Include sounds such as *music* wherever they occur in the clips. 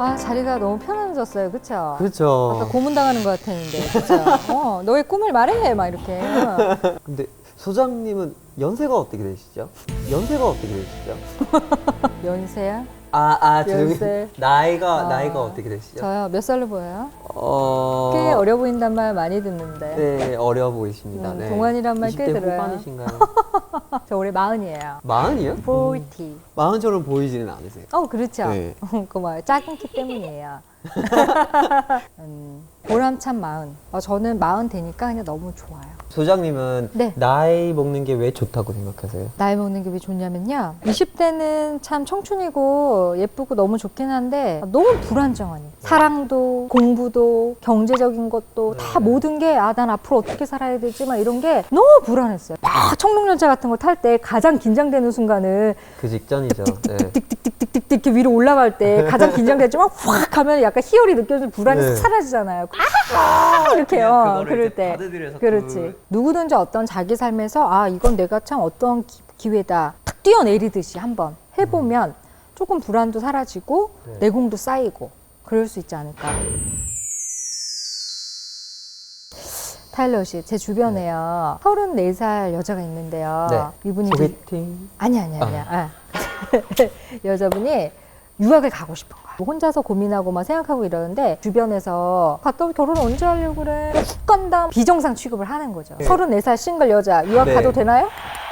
아 자리가 너무 편안해졌어요, 그렇죠? 아까 그렇죠. 고문당하는 것 같았는데, 그렇죠? 어, 너의 꿈을 말해, 막 이렇게. 근데 소장님은 연세가 어떻게 되시죠? 연세가 어떻게 되시죠? *laughs* 연세야? 아, 아, 연세. 죄송해요. 나이가 아, 나이가 어떻게 되시죠? 저요, 몇 살로 보여요? 어. 꽤 어려 보인단 말 많이 듣는데. 네, 어려 보이십니다. 음, 네. 동안이란 말꽤 20대 들어요. 후반이신가요? *laughs* 저 올해 마흔이에요. 마흔이요? 40. 마흔처럼 보이지는 않으세요. 어, 그렇죠. 네. *laughs* 그뭐 작은 키 때문이에요. 음, 보람찬 마흔. 어, 저는 마흔 되니까 그냥 너무 좋아요. 소장님은 네. 나이 먹는 게 왜 좋다고 생각하세요? 나이 먹는 게 왜 좋냐면요. 20대는 참 청춘이고 예쁘고 너무 좋긴 한데 너무 불안정하니. 사랑도 공부도 경제적인 것도 다 모든 게 아 난 앞으로 어떻게 살아야 되지 막 이런 게 너무 불안했어요. 막 청룡열차 같은 거 탈 때 가장 긴장되는 순간은 그 직전이죠. 네. 띡띡띡띡띡 이렇게 위로 올라갈 때 가장 긴장되지만 확 가면 약간 희열이 느껴지는 불안이 네. 싹 사라지잖아요. 아 이렇게요. 그럴 때. 그렇지. 누구든지 어떤 자기 삶에서 아 이건 내가 참 어떤 기, 기회다 탁 뛰어내리듯이 한번 해보면 조금 불안도 사라지고 네. 내공도 쌓이고 그럴 수 있지 않을까. 타일러 씨, 제 주변에요. 34살 여자가 있는데요. 네. 이분이 소개팅. 아니 아니 아니야. 아. *laughs* 여자분이 유학을 가고 싶은 거야. 혼자서 고민하고 막 생각하고 이러는데 주변에서 갔다 오면 결혼 언제 하려고 그래? 훅 간다. 비정상 취급을 하는 거죠. 네. 34살 싱글 여자 유학 네. 가도 되나요?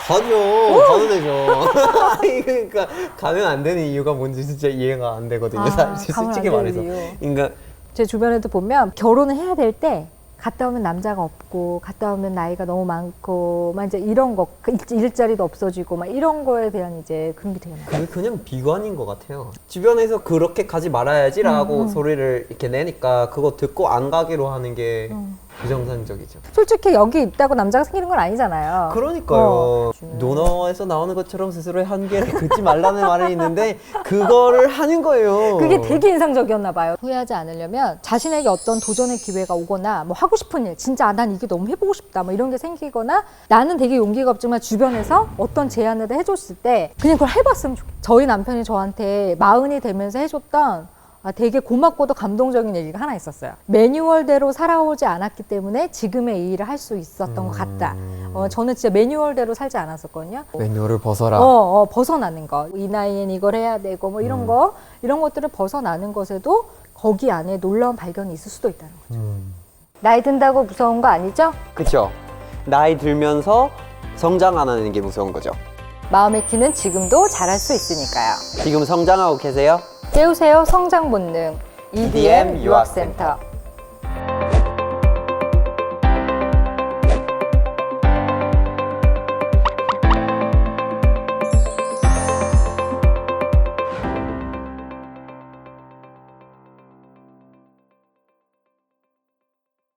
가죠. 가는 애죠. *laughs* 아니, 그러니까 가면 안 되는 이유가 뭔지 진짜 이해가 안 되거든요. 아, 사실 가면 솔직히 안 말해서. 되는 이유. 그러니까 제 주변에도 보면 결혼을 해야 될 때 갔다 오면 남자가 없고 갔다 오면 나이가 너무 많고 막 이제 이런 거그 일- 일자리도 없어지고 막 이런 거에 대한 이제 그런 게 되게 많아요. 그게 그냥 비관인 것 같아요. 주변에서 그렇게 가지 말아야지라고 음, 소리를 이렇게 내니까 그거 듣고 안 가기로 하는 게 음. 부정상적이죠. 솔직히 여기 있다고 남자가 생기는 건 아니잖아요. 그러니까요. 어. 논어에서 나오는 것처럼 스스로의 한계를 *laughs* 긋지 말라는 말이 있는데 그거를 하는 거예요. 그게 되게 인상적이었나 봐요. 후회하지 않으려면 자신에게 어떤 도전의 기회가 오거나 뭐 하고 싶은 일, 진짜 아, 난 이게 너무 해보고 싶다 뭐 이런 게 생기거나 나는 되게 용기가 없지만 주변에서 어떤 제안을 해줬을 때 그냥 그걸 해봤으면 좋겠어요. 저희 남편이 저한테 마흔이 되면서 해줬던 아, 되게 고맙고도 감동적인 얘기가 하나 있었어요. 매뉴얼대로 살아오지 않았기 때문에 지금의 이 일을 할 수 있었던 것 같다. 어, 저는 진짜 매뉴얼대로 살지 않았었거든요. 매뉴얼을 벗어라. 어, 어, 벗어나는 거. 이 나이엔 이걸 해야 되고 뭐 음. 이런 거, 이런 것들을 벗어나는 것에도 거기 안에 놀라운 발견이 있을 수도 있다는 거죠. 음. 나이 든다고 무서운 거 아니죠? 그쵸. 나이 들면서 성장 안 하는 게 무서운 거죠. 마음의 키는 지금도 잘할 수 있으니까요. 지금 성장하고 계세요? 깨우세요 성장 본능 EDM EDM 유학센터.